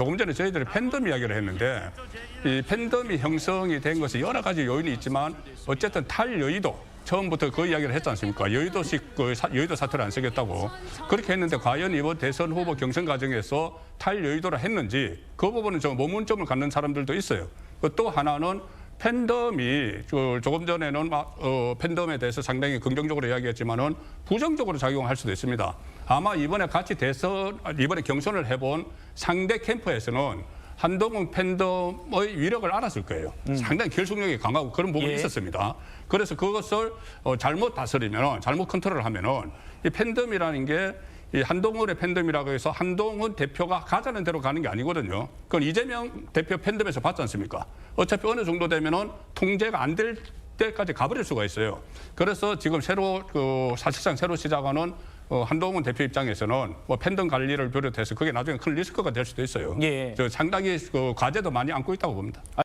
조금 전에 저희들이 팬덤 이야기를 했는데 이 팬덤이 형성이 된 것은 여러 가지 요인이 있지만 어쨌든 탈여의도 처음부터 그 이야기를 했지 않습니까? 여의도식 그 사- 여의도 사태를 안 쓰겠다고 그렇게 했는데 과연 이번 대선 후보 경선 과정에서 탈여의도를 했는지 그 부분은 좀 의문점을 갖는 사람들도 있어요. 그또 하나는 팬덤이 그 조금 전에는 막, 어, 팬덤에 대해서 상당히 긍정적으로 이야기했지만은 부정적으로 작용할 수도 있습니다. 아마 이번에 같이 대선 이번에 경선을 해본 상대 캠프에서는 한동훈 팬덤의 위력을 알았을 거예요. 상당히 결속력이 강하고 그런 부분이 예. 있었습니다. 그래서 그것을 어, 잘못 다스리면 잘못 컨트롤을 하면은 이 팬덤이라는 게 이 한동훈의 팬덤이라고 해서 한동훈 대표가 가자는 대로 가는 게 아니거든요. 그건 이재명 대표 팬덤에서 봤지 않습니까? 어차피 어느 정도 되면은 통제가 안 될 때까지 가버릴 수가 있어요. 그래서 지금 새로 그 사실상 새로 시작하는 어, 한동훈 대표 입장에서는 뭐 팬덤 관리를 비롯해서 그게 나중에 큰 리스크가 될 수도 있어요. 예. 저 상당히 그 과제도 많이 안고 있다고 봅니다.